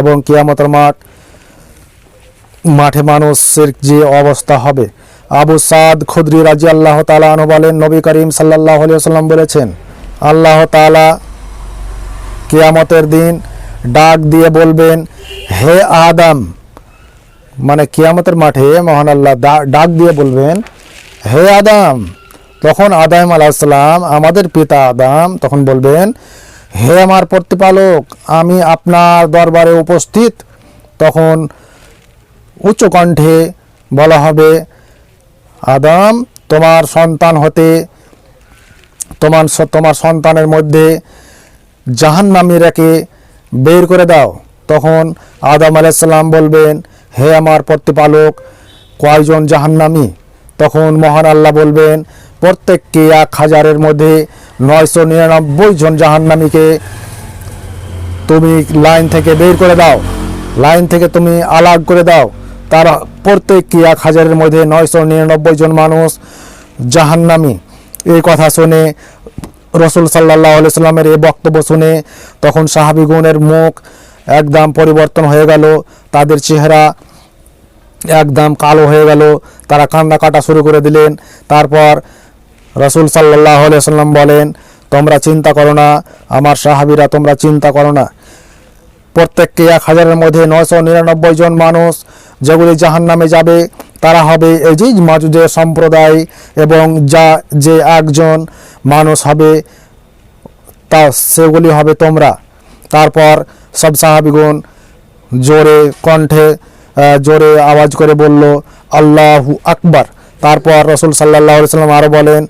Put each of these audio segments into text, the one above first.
এবং কিয়ামতের মাঠ, মাঠে মানুষের যে অবস্থা হবে। আবু সাদ খুদ্রি রাজি আল্লাহ তালা বলেন, নবী করিম সাল্লাহ সাল্লাম বলেছেন, আল্লাহ তালা কিয়ামতের দিন ডাক দিয়ে বলবেন, হে আদম মানে কিয়ামতের মাঠে মহান আল্লাহ ডাক দিয়ে বলবেন, হে আদম, তখন আদাম আলাহিসাল্লাম আমাদের পিতা আদাম, তখন বলবেন হে আমার প্রতিপালক, আমি আপনার দরবারে উপস্থিত। তখন উচ্চ কণ্ঠে বলা হবে, আদম, তোমার সন্তান হতে তোমার তোমার সন্তানের মধ্যে জাহান্নামীরাকে বের করে দাও। তখন আদম আলাইসাল্লাম বলবেন, হে আমার প্রতিপালক, কয়জন জাহান্নামী? তখন মহান আল্লাহ বলবেন প্রত্যেককে এক হাজারের মধ্যে নয়শো নিরানব্বই জন জাহান্নামীকে তুমি লাইন থেকে বের করে দাও। লাইন থেকে তুমি আলাগ করে দাও। তারা প্রত্যেককে এক হাজারের মধ্যে নয়শো নিরানব্বই জন মানুষ জাহান্নামী। এই কথা শুনে রসুল সাল্লাহ সাল্লামের এই বক্তব্য শুনে তখন সাহাবিগুণের মুখ একদম পরিবর্তন হয়ে গেল। তাদের চেহারা একদম কালো হয়ে গেল। তারা কান্না কাটা শুরু করে দিলেন। তারপর রসুল সাল্লাহ সাল্লাম বলেন, তোমরা চিন্তা করো না, আমার সাহাবিরা তোমরা চিন্তা করো না। প্রত্যেককে এক হাজারের মধ্যে নয়শো নিরানব্বই জন মানুষ যেগুলি জাহান নামে যাবে, তারা হবে এই যে মাজুদের সম্প্রদায় এবং যা, যে একজন মানুষ হবে, তা সেগুলি হবে তোমরা। তারপর সব সাহাবিগুণ জোরে কণ্ঠে জোরে আওয়াজ করে বলল, আল্লাহু আকবার। তারপর রসুল সাল্লাহ সাল্লাম আরও বলেন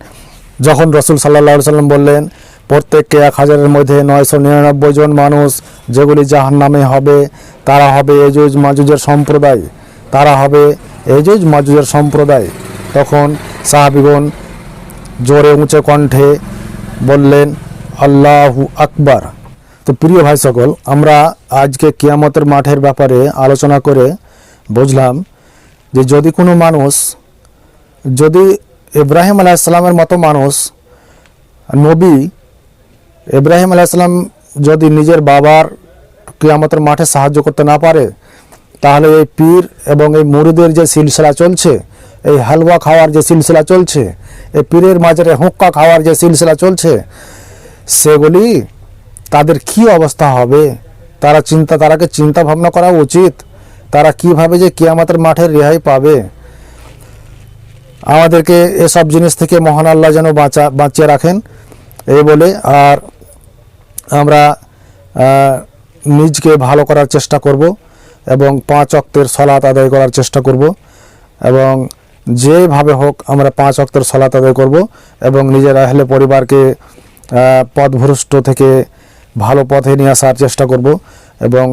যখন রসুল সাল্লাহ সাল্লাম বললেন, প্রত্যেককে এক হাজারের মধ্যে নয়শো নিরানব্বই জন মানুষ যেগুলি জাহান নামে হবে, তারা হবে এজুজ মাজুজের সম্প্রদায়। তারা হবে এজুজ মাজুজের সম্প্রদায়। তখন সাহাবিগণ জোরে উঁচে কণ্ঠে বললেন, আল্লাহু আকবার। তো প্রিয় ভাই সকল, আমরা আজকে কিয়ামতের মাঠের ব্যাপারে আলোচনা করে বুঝলাম যে যদি কোনো মানুষ যদি ইব্রাহিম আলাইসাল্লামের মতো মানুষ, নবী ইব্রাহিম আলাইসাল্লাম যদি নিজের বাবার কিয়ামতের মাঠে সাহায্য করতে না পারে, তাহলে এই পীর এবং এই মুরিদের যে সিলসিলা চলছে, এই হালুয়া খাওয়ার যে সিলসিলা চলছে, এই পীরের মাঝে হুক্কা খাওয়ার যে সিলসিলা চলছে, সেগুলি তাদের কি অবস্থা হবে? তারা চিন্তা, তারাকে চিন্তা ভাবনা করা উচিত। তারা কীভাবে যে কিয়ামতের মাঠে রেহাই পাবে? আমাদেরকে এসব জিনিস থেকে মহান আল্লাহ যেন বাঁচা, বাঁচিয়ে রাখেন। এই বলে আর আমরা নিজকে ভালো করার চেষ্টা করব এবং পাঁচ অক্তের সলাত আদায় করার চেষ্টা করব এবং যেভাবে হোক আমরা পাঁচ অক্তের সলাত আদায় করব এবং নিজের আহলে পরিবারকে পথভ্রষ্ট থেকে ভালো পথে নিয়ে আসার চেষ্টা করব এবং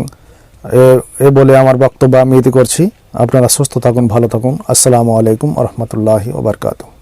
এ বলে আমার বক্তব্য আমি ইতি করছি। আপনারা সুস্থ থাকুন, ভালো থাকুন। আসসালামু আলাইকুম রহমতুল্লাহি ওবরকাতু